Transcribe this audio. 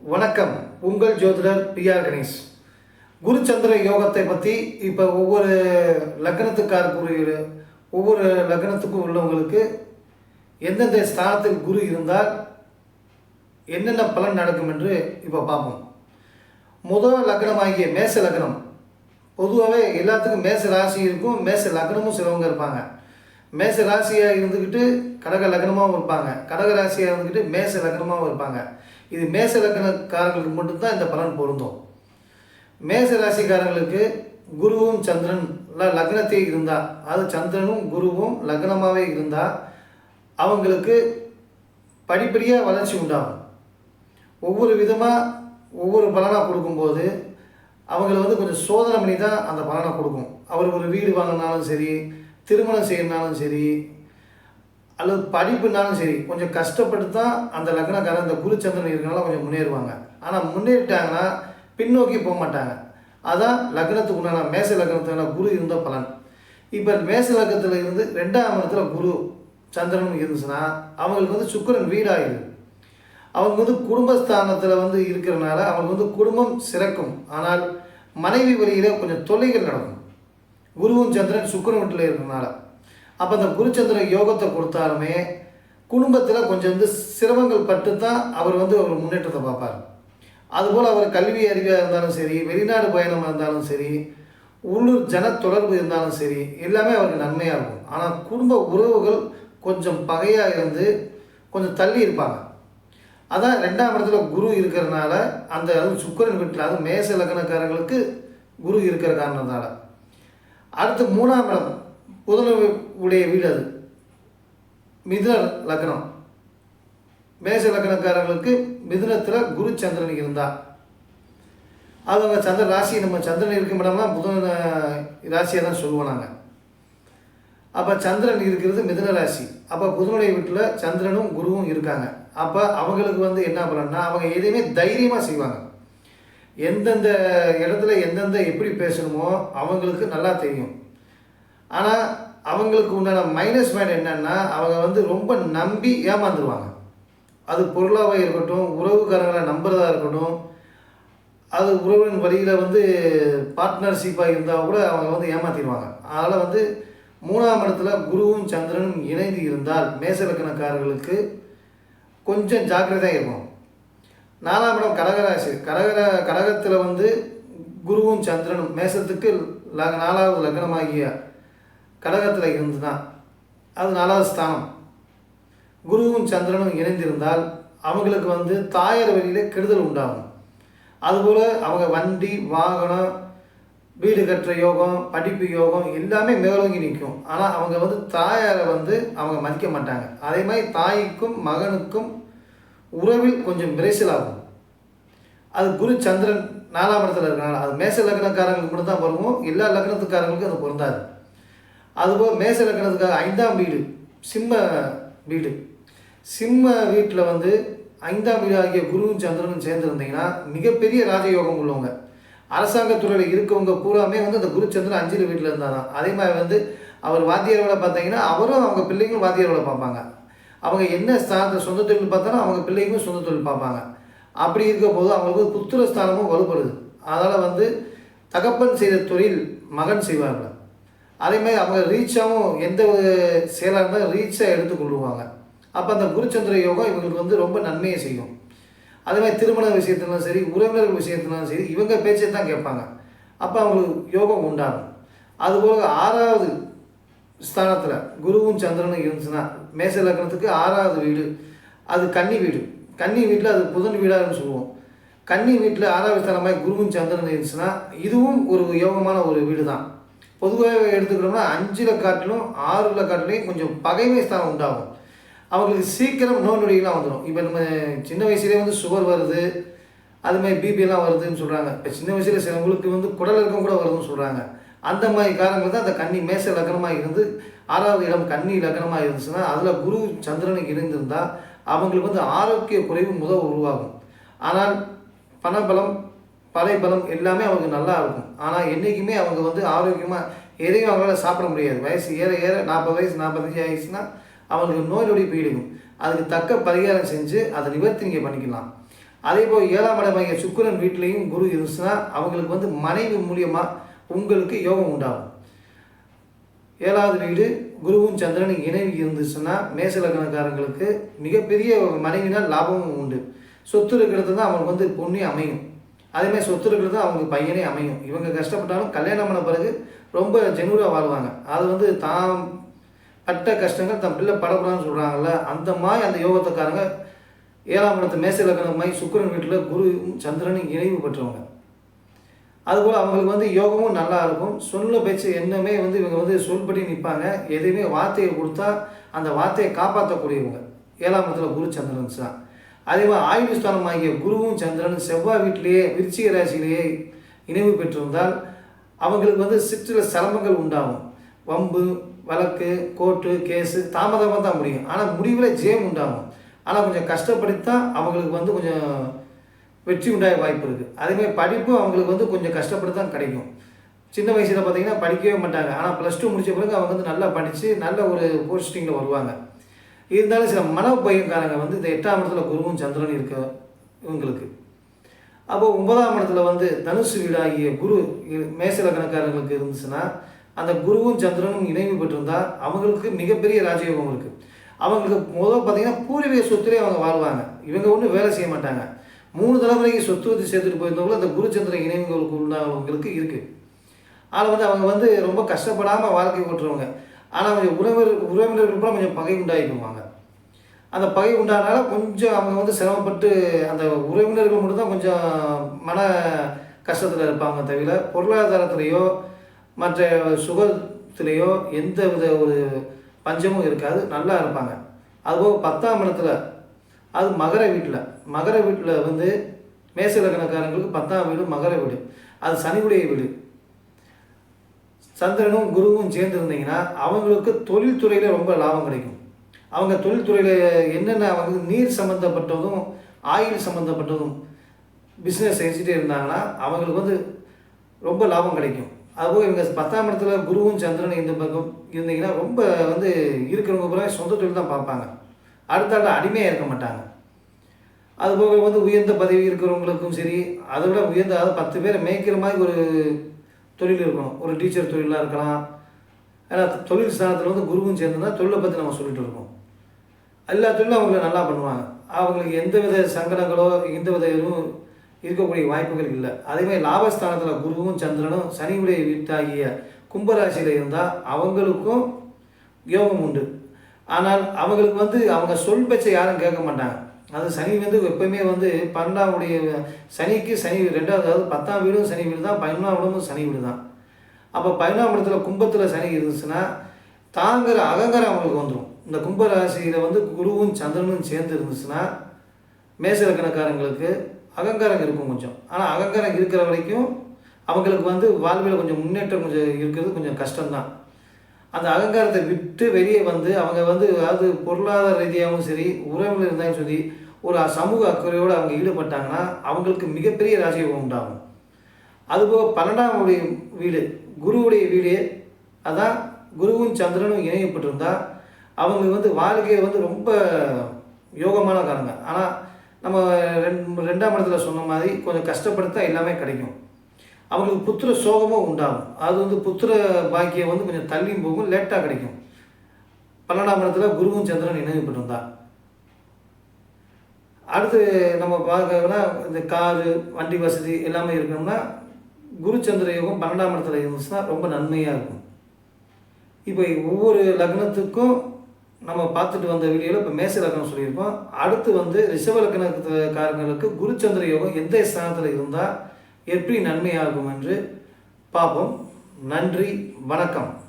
வணக்கம். உங்கள் ஜோதிடர் பிஆர் கணேஷ். குருச்சந்திர யோகத்தை பற்றி இப்போ ஒவ்வொரு லக்னத்துக்காரக்குரிய ஒவ்வொரு லக்னத்துக்கும் உள்ளவங்களுக்கு எந்தெந்த ஸ்தானத்தில் குரு இருந்தால் என்னென்ன பலன் நடக்கும் என்று இப்போ பார்ப்போம். முதல் லக்னமாகிய மேச லக்னம். பொதுவாகவே எல்லாத்துக்கும் மேச ராசி இருக்கும் மேச லக்னமும் சிலவங்க இருப்பாங்க. மேச ராசியாக இருந்துக்கிட்டு கடக லக்னமாகவும் இருப்பாங்க. கடக ராசியாக இருந்துக்கிட்டு மேச லக்னமாகவும் இருப்பாங்க. இது மேச லக்னக்காரங்களுக்கு மட்டும்தான் இந்த பலன் பொருந்தும். மேச ராசிக்காரங்களுக்கு குருவும் சந்திரன் ல- லக்னத்தை இருந்தால் அது சந்திரனும் குருவும் லக்னமாகவே இருந்தால் அவங்களுக்கு படிப்படியாக வளர்ச்சி உண்டாகும். ஒவ்வொரு விதமாக ஒவ்வொரு பலனாக கொடுக்கும்போது அவங்கள வந்து கொஞ்சம் சோதனை பண்ணி தான் அந்த பலனை கொடுக்கும். அவர் ஒரு வீடு வாங்கினாலும் சரி திருமணம் செய்யணுனாலும் சரி அல்லது படிப்புனாலும் சரி கொஞ்சம் கஷ்டப்பட்டு தான் அந்த லக்னக்காரன் இந்த குருச்சந்திரன் இருக்கனால கொஞ்சம் முன்னேறுவாங்க. ஆனால் முன்னேறிட்டாங்கன்னா பின்னோக்கி போக மாட்டாங்க. அதான் லக்னத்துக்கு உண்டான மேச லக்னத்துக்கான குரு இருந்த பலன். இப்போ மேச லக்னத்தில் இருந்து ரெண்டாம் இடத்துல குரு சந்திரன் இருந்துச்சுன்னா அவங்களுக்கு வந்து சுக்கிரன் வீடாகிடுது அவங்க வந்து குடும்பஸ்தானத்தில் வந்து இருக்கிறனால அவங்களுக்கு வந்து குடும்பம் சிறக்கும். ஆனால் மனைவி வழியில் கொஞ்சம் தொல்லைகள் நடக்கும். குருவும் சந்திரன் சுக்கரன் வீட்டில் இருக்கிறனால. அப்போ அந்த குருச்சந்திரன் யோகத்தை கொடுத்தாலுமே குடும்பத்தில் கொஞ்சம் வந்து சிரமங்கள் பட்டு தான் அவர் வந்து அவர் முன்னேற்றத்தை பார்ப்பார். அதுபோல் அவர் கல்வி அறிவியாக இருந்தாலும் சரி வெளிநாடு பயணமாக இருந்தாலும் சரி உள்ளூர் ஜன தொடர்பு இருந்தாலும் சரி எல்லாமே அவருக்கு நன்மையாக இருக்கும். ஆனால் குடும்ப உறவுகள் கொஞ்சம் பகையாக இருந்து கொஞ்சம் தள்ளி இருப்பாங்க. அதான் ரெண்டாம் இடத்துல குரு இருக்கிறனால அந்த அதுவும் சுக்கரன் வீட்டில் அதுவும் மேச லக்னக்காரங்களுக்கு குரு இருக்கிற காரணத்தால். அடுத்து மூணாம் இடம் புதன உடைய வீடு அது. மிதுன லக்னம். மேச லக்னக்காரர்களுக்கு மிதுனத்தில் குரு சந்திரன் இருந்தா அது அவங்க சந்திர ராசி நம்ம சந்திரன் இருக்கும் இடம்னா புதன் ராசியை தான் சொல்லுவோம் நாங்கள் அப்போ சந்திரன் இருக்கிறது மிதுன ராசி. அப்போ புதனுடைய வீட்டில் சந்திரனும் குருவும் இருக்காங்க. அப்போ அவங்களுக்கு வந்து என்ன பண்ணணும்னா அவங்க எதையுமே தைரியமாக செய்வாங்க. எந்தெந்த இடத்துல எந்தெந்த எப்படி பேசணுமோ அவங்களுக்கு நல்லா தெரியும். ஆனால் அவங்களுக்கு உண்டான மைனஸ் பாயிண்ட் என்னென்னா அவங்க வந்து ரொம்ப நம்பி ஏமாந்துருவாங்க. அது பொருளாக இருக்கட்டும் உறவுக்காரங்களை நம்புறதா இருக்கட்டும் அது உறவின் வழியில் வந்து பார்ட்னர்ஷிப்பாக இருந்தால் கூட அவங்க வந்து ஏமாற்றிடுவாங்க அதனால் வந்து மூணாம் இடத்துல குருவும் சந்திரனும் இணைந்து இருந்தால் மேசலக்கணக்காரர்களுக்கு கொஞ்சம் ஜாக்கிரதையாக இருக்கும் நாலாம் இடம் கடகராசி. கடகர கடகத்தில் வந்து குருவும் சந்திரனும் மேசத்துக்கு நாலாவது லக்னமாகிய கடகத்தில் இருந்துன்னா அது நாலாவது ஸ்தானம். குருவும் சந்திரனும் இணைந்திருந்தால் அவங்களுக்கு வந்து தாயார் வழியில கெடுதல் உண்டாகும். அதுபோல் அவங்க வண்டி வாகனம் வீடு கட்டுற யோகம் படிப்பு யோகம் எல்லாமே மேலோங்கி நிற்கும். ஆனால் அவங்க வந்து தாயாரை வந்து அவங்க மதிக்க மாட்டாங்க. அதே மாதிரி தாய்க்கும் மகனுக்கும் உறவில் கொஞ்சம் விரைசலாகும். அது குரு சந்திரன் நாலாம் இடத்துல இருக்கனால அது மேச லக்னக்காரங்களுக்கு மட்டும் தான் பொருந்தும். எல்லா லக்னத்துக்காரங்களுக்கும் அது பொருந்தாது. அதுபோல் மேச இருக்கிறதுக்காக ஐந்தாம் வீடு சிம்ம வீடு. சிம்ம வீட்டில் வந்து ஐந்தாம் வீடு ஆகிய குருவும் சந்திரனும் சேர்ந்துருந்தீங்கன்னா மிகப்பெரிய ராஜயோகம் உள்ளவங்க. அரசாங்கத்துறையில் இருக்கவங்க பூராமே வந்து அந்த குருச்சந்திரன் அஞ்சில் வீட்டில் இருந்தால் தான் அதே மாதிரி வந்து அவர் வாத்தியார் வேலை பார்த்தீங்கன்னா அவரும் அவங்க பிள்ளைங்களும் வாத்தியார் வேலை பார்ப்பாங்க. அவங்க என்ன ஸ்தானத்தை சொந்த தொழில் பார்த்தாலும் அவங்க பிள்ளைங்களும் சொந்த தொழில் பார்ப்பாங்க. அப்படி இருக்க போது அவங்களுக்கு புத்திர ஸ்தானமும் வலுப்படுது. அதனால் வந்து தகப்பன் செய்த தொழில் மகன் செய்வார்கள். அதேமாதிரி அவங்க ரீச்சாகவும் எந்த ஒரு செயலாக இருந்தாலும் ரீச்சாக எடுத்துக்கொள்ளுவாங்க அப்போ அந்த குருச்சந்திர யோகம் இவங்களுக்கு வந்து ரொம்ப நன்மையை செய்யும். அதே மாதிரி திருமண விஷயத்துலாம் சரி உறவினர்கள் விஷயத்துலாம் சரி இவங்க பேச்சை தான் கேட்பாங்க. அப்போ அவங்களுக்கு யோகம் உண்டாகும். அதுபோல் ஆறாவது ஸ்தானத்தில் குருவும் சந்திரனும் இருந்துச்சுன்னா மேச லக்னத்துக்கு ஆறாவது வீடு அது கன்னி வீடு. கன்னி வீட்டில் அது புதன் வீடாகனு சொல்லுவோம். கன்னி வீட்டில் ஆறாவது ஸ்தானமாக குருவும் சந்திரன் இருந்துச்சுன்னா இதுவும் ஒரு யோகமான ஒரு வீடு தான் பொதுவாக எடுத்துக்கிட்டோம்னா அஞ்சில் காட்டிலும் ஆறில் காட்டிலையும் கொஞ்சம் பகைமை ஸ்தானம் உண்டாகும். அவங்களுக்கு சீக்கிரம் நோய் நொடிகள்லாம் வந்துடும் இப்போ நம்ம சின்ன வயசுலேயே வந்து சுகர் வருது அது மாதிரி பிபிலாம் வருதுன்னு சொல்கிறாங்க இப்போ சின்ன வயசில் சிலவங்களுக்கு வந்து குடல் இறக்கம் கூட வருதுன்னு சொல்கிறாங்க அந்த மாதிரி காரணங்கள் தான் அந்த கன்னி மேச லக்னமாக இருந்து ஆறாவது இடம் கன்னி லக்னமாக இருந்துச்சுன்னா அதில் குரு சந்திரனுக்கு இருந்திருந்தால் அவங்களுக்கு வந்து ஆரோக்கிய குறைவு முதல் உருவாகும். ஆனால் பணபலம் பலம் எல்லாமே அவங்களுக்கு நல்லா இருக்கும். ஆனால் என்றைக்குமே அவங்க வந்து ஆரோக்கியமாக எதையும் அவங்களால சாப்பிட முடியாது. வயசு ஏற ஏற நாற்பது வயசு நாற்பத்தஞ்சு ஆயிடுச்சுன்னா அவங்களுக்கு நோய் நொடி போயிடும் அதுக்கு தக்க பரிகாரம் செஞ்சு அதை நிவர்த்தி நீங்கள் பண்ணிக்கலாம். அதே போல் ஏழாம் இடமாகிய சுக்கரன் வீட்லேயும் குரு இருந்துச்சுன்னா அவங்களுக்கு வந்து மனைவி மூலியமாக உங்களுக்கு யோகம் உண்டாகும். ஏழாவது வீடு குருவும் சந்திரனும் இணைவு இருந்துச்சுன்னா மேசலக்கணக்காரங்களுக்கு மிகப்பெரிய மனைவினால் லாபமும் உண்டு. சொத்து இருக்கிறது தான் அவங்களுக்கு வந்து பொண்ணே அமையும். அதேமாதிரி சொத்து இருக்கிறது தான் அவங்களுக்கு பையனே அமையும். இவங்க கஷ்டப்பட்டாலும் கல்யாணம் பண்ண பிறகு ரொம்ப ஜெனூராக வாழ்வாங்க. அது வந்து தான் பட்ட கஷ்டங்கள் தன் பிள்ளை படப்படான்னு சொல்கிறாங்கல்ல அந்த மாதிரி அந்த யோகத்துக்காரங்க ஏழாம் இடத்து மேச லக்னமாய் சுக்கிரன் வீட்டில் குரு சந்திரனும் இணைவு பெற்றவங்க. அதுபோல் அவங்களுக்கு வந்து யோகமும் நல்லா இருக்கும். சொல்ல பேச்சு என்னமே வந்து இவங்க வந்து சொல்படி நிற்பாங்க எதையுமே வார்த்தையை கொடுத்தா அந்த வார்த்தையை காப்பாற்றக்கூடியவங்க ஏழாம் இடத்துல குரு சந்திரன்ஸ் தான் அதே மாதிரி ஆயுள் ஸ்தானம் ஆகிய குருவும் சந்திரனும் செவ்வாய் வீட்டிலேயே விருச்சிக ராசியிலேயே இணைவு பெற்றிருந்தால் அவங்களுக்கு வந்து சிற்றில சிரமங்கள் உண்டாகும். வம்பு வழக்கு கோர்ட்டு கேஸு தாமதமாக தான் முடியும். ஆனால் முடிவில் ஜெயம் உண்டாகும். ஆனால் கொஞ்சம் கஷ்டப்படுத்தான் அவங்களுக்கு வந்து கொஞ்சம் வெற்றி உண்டாய வாய்ப்பு இருக்குது அதேமாதிரி படிப்பு அவங்களுக்கு வந்து கொஞ்சம் கஷ்டப்பட்டு தான் கிடைக்கும். சின்ன வயசில் பார்த்தீங்கன்னா படிக்கவே மாட்டாங்க. ஆனால் ப்ளஸ் டூ முடித்த பிறகு அவங்க வந்து நல்லா படித்து நல்ல ஒரு போஸ்டிங்கில் வருவாங்க. இருந்தாலும் சில மன பையன்காரங்க வந்து இந்த எட்டாம் இடத்துல குருவும் சந்திரன் இருக்க இவங்களுக்கு. அப்போ ஒன்பதாம் இடத்துல வந்து தனுசு வீடாகிய குரு மேச கணக்காரர்களுக்கு இருந்துச்சுன்னா அந்த குருவும் சந்திரனும் இணைவு பெற்றிருந்தால் அவங்களுக்கு மிகப்பெரிய ராஜயோகம் இருக்குது அவங்களுக்கு முதல் பார்த்திங்கன்னா பூர்வீக சொத்துலேயே அவங்க வாழ்வாங்க. இவங்க ஒன்றும் வேலை செய்ய மாட்டாங்க. மூணு தலைமுறைக்கு சொத்து வச்சு சேர்த்துட்டு போயிருந்தவங்களும் அந்த குருச்சந்திரன் இணைவுகளுக்கு உள்ளவங்களுக்கு இருக்குது அதில் வந்து அவங்க வந்து ரொம்ப கஷ்டப்படாமல் வாழ்க்கை ஓட்டுறவங்க. ஆனால் கொஞ்சம் உறவினர் உறவினர்கள் கொஞ்சம் பகை உண்டாகிடுவாங்க அந்த பகை உண்டானால கொஞ்சம் அவங்க வந்து சிரமப்பட்டு அந்த உறவினர்கள் மட்டும்தான் கொஞ்சம் மன கஷ்டத்தில் இருப்பாங்க தவிர பொருளாதாரத்துலேயோ மற்ற சுகத்திலேயோ எந்த வித ஒரு பஞ்சமும் இருக்காது. நல்லா இருப்பாங்க. அதுபோக பத்தாம் இடத்துல அது மகர வீட்டில். மகர வீட்டில் வந்து மேச லக்னக்காரங்களுக்கு பத்தாம் வீடு மகர வீடு. அது சனிவுடைய வீடு. சந்திரனும் குருவும் சேர்ந்து இருந்தீங்கன்னா அவங்களுக்கு தொழில்துறையில் ரொம்ப லாபம் கிடைக்கும். அவங்க தொழில்துறையில் என்னென்ன அவங்க நீர் சம்மந்தப்பட்டதும் ஆயில் சம்மந்தப்பட்டதும் பிஸ்னஸ் செஞ்சுட்டே இருந்தாங்கன்னா அவங்களுக்கு வந்து ரொம்ப லாபம் கிடைக்கும். அதுபோக இவங்க பத்தாம் இடத்துல குருவும் சந்திரன் இந்த பக்கம் இருந்தீங்கன்னா ரொம்ப வந்து இருக்கிறவங்க பூரா சொந்த தொழில் தான் பார்ப்பாங்க. அடுத்த அடிமையாக இருக்க மாட்டாங்க. அதுபோக வந்து உயர்ந்த பதவி இருக்கிறவங்களுக்கும் சரி அதை விட உயர்ந்த அதாவது பத்து பேரை மேய்க்கிற மாதிரி ஒரு தொழில் இருக்கணும். ஒரு டீச்சர் தொழிலாக இருக்கலாம். ஏன்னா தொழில் ஸ்தானத்தில் வந்து குருவும் சேர்ந்துருந்தால் தொழிலை பற்றி நம்ம சொல்லிட்டு இருக்கோம். எல்லா தொழிலும் அவங்கள நல்லா பண்ணுவாங்க. அவங்களுக்கு எந்த வித சங்கடங்களோ எந்த வித இதுவும் இருக்கக்கூடிய வாய்ப்புகள் இல்லை. அதேமாதிரி லாபஸ்தானத்தில் குருவும் சந்திரனும் சனியுடைய வீட்டாகிய கும்பராசியில் இருந்தால் அவங்களுக்கும் யோகம் உண்டு. ஆனால் அவங்களுக்கு வந்து அவங்க சொல் பேச்சை யாரும் கேட்க மாட்டாங்க. அது சனி வந்து எப்பவுமே வந்து பன்னெண்டாவுடைய சனிக்கு சனி ரெண்டாவது அதாவது பத்தாம் வீடும் சனி வீடு தான் பதினொன்றாம் இடமும் சனி வீடு தான். அப்போ பதினொன்றாம் இடத்துல கும்பத்தில் சனி இருந்துச்சுன்னா தாங்கிற அகங்காரம் அவங்களுக்கு வந்துடும் இந்த கும்ப ராசியில் வந்து குருவும் சந்திரனும் சேர்ந்து இருந்துச்சுன்னா மேசலக்கணக்காரங்களுக்கு அகங்காரம் இருக்கும் கொஞ்சம். ஆனால் அகங்காரம் இருக்கிற வரைக்கும் அவங்களுக்கு வந்து வாழ்வில் கொஞ்சம் முன்னேற்றம் கொஞ்சம் இருக்கிறது கொஞ்சம் கஷ்டம்தான். அந்த அகங்காரத்தை விட்டு வெளியே வந்து அவங்க வந்து அதாவது பொருளாதார ரீதியாகவும் சரி உறவில் இருந்தாலும் சரி ஒரு சமூக அக்கறையோடு அவங்க ஈடுபட்டாங்கன்னா அவங்களுக்கு மிகப்பெரிய ராஜயோகம் உண்டாகும். அதுபோக பன்னெண்டாம் உடைய வீடு குருவுடைய வீடு அதான் குருவும் சந்திரனும் இணையப்பட்டிருந்தால் அவங்க வந்து வாழ்க்கையை வந்து ரொம்ப யோகமான காரணங்க ஆனால் நம்ம ரெண்டு ரெண்டாம் இடத்துல சொன்ன மாதிரி கொஞ்சம் கஷ்டப்படுத்தா எல்லாமே கிடைக்கும். அவங்களுக்கு புத்திர சோகமும் உண்டாகும். அது வந்து புத்திர பாக்கியம் வந்து கொஞ்சம் தள்ளியும் போகும் லேட்டாக கிடைக்கும். பன்னெண்டாம் இடத்துல குருவும் சந்திரன் இணையப்பட்டிருந்தா அடுத்து நம்ம பார்க்கணும்னா இந்த காரு வண்டி வசதி எல்லாமே இருக்கணும்னா குரு சந்திர யோகம் பன்னெண்டாம் இடத்துல இருந்துச்சுன்னா ரொம்ப நன்மையாக இருக்கும். இப்போ ஒவ்வொரு லக்னத்துக்கும் நம்ம பார்த்துட்டு வந்த வீடியோவில் இப்போ மேச லக்னம் சொல்லியிருக்கோம். அடுத்து வந்து ரிஷப லக்னத்துக்காரங்களுக்கு குருச்சந்திர யோகம் எந்த ஸ்தானத்தில் இருந்தால் எப்படி நன்மையாகும் என்று பார்ப்போம். நன்றி வணக்கம்.